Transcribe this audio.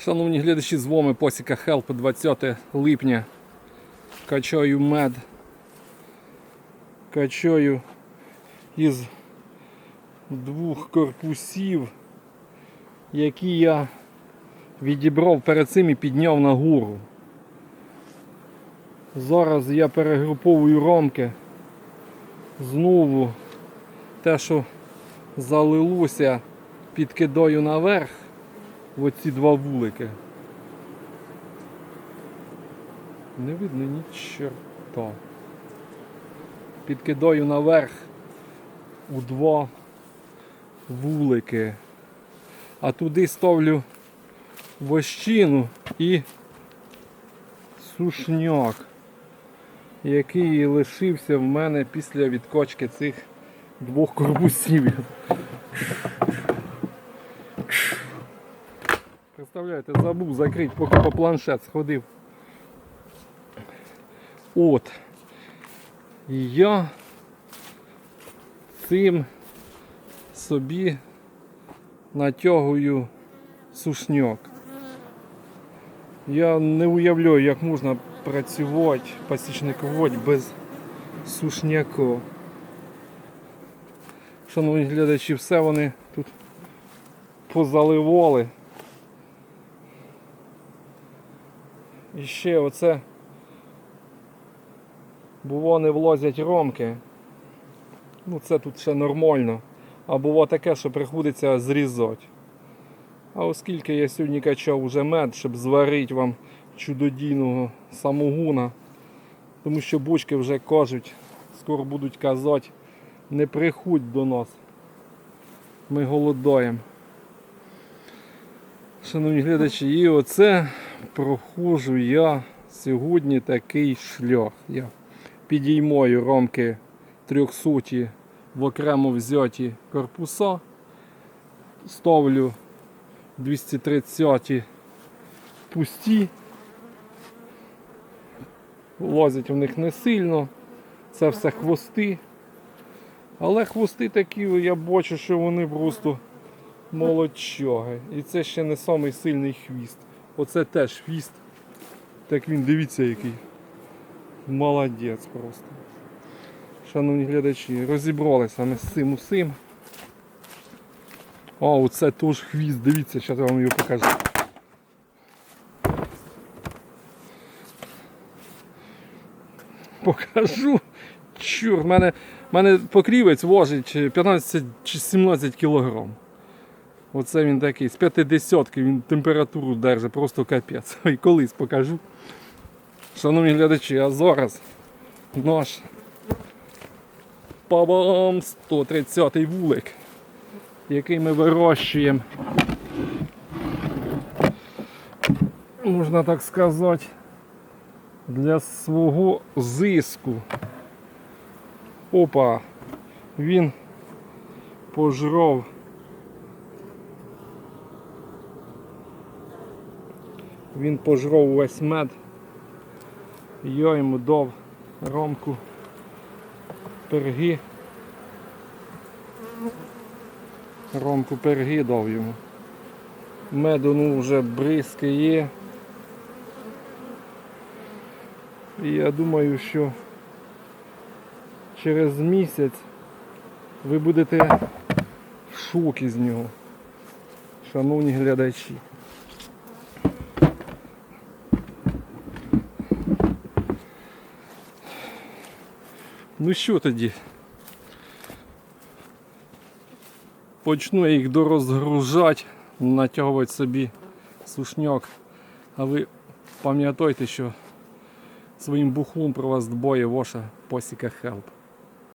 Шановні глядачі, з вами Посіка Хелп 20 липня. Качаю мед. Качаю із двох корпусів, які я відібрав перед цим і підняв на гору. Зараз я перегруповую ромки. Знову те, що залилося, підкидаю наверх в оці два вулики. Не видно ні чорта. Підкидаю наверх у два вулики. А туди ставлю вощину і сушняк, який лишився в мене після відкочки цих двох корпусів. Представляєте, забув закрити, поки по планшет сходив. От. І я цим собі натягую сушняк. Я не уявляю, як можна працювати, пасічниковувати без сушняка. Шановні глядачі, все вони тут позаливали. І ще оце було не влазять ромки. Ну це тут ще нормально. А було таке, що приходиться зрізати. А оскільки я сьогодні качав уже мед, щоб зварити вам чудодійного самогуна, тому що бочки вже кажуть, скоро будуть казати, не приходь до нас. Ми голодаємо. Шановні глядачі, і оце проходжу я сьогодні такий шлях. Я підіймаю рамки 300 в окремо взяті корпуса, ставлю 230 пусті, лазять в них не сильно, це все хвости. Але хвости такі, я бачу, що вони просто молодчаги. І це ще не самий сильний хвіст. Оце теж хвіст. Так він, дивіться який. Молодець просто. Шановні глядачі, розібралися ми з цим усім. А, оце теж хвіст, дивіться, зараз я вам його покажу. Покажу. Чур, в мене, мене покрівець важить 15 чи 17 кілограм. Оце він такий, з 50 він температуру держить, просто капець. І колись покажу. Шановні глядачі, а зараз наш Па-бам! 130 вулик, який ми вирощуємо. Можна так сказати, для свого зиску. Опа, він пожрав. Він пожрав весь мед. Я йому дав ромку перги. Ромку перги дав йому. Меду ну вже бризки є. І я думаю, що через місяць ви будете в шокі з нього, шановні глядачі. Ну що тоді? Почну я їх дорозгружати, натягувати собі сушняк. А ви пам'ятайте, що своїм бухлом про вас дбоє ваша посіка Хелп.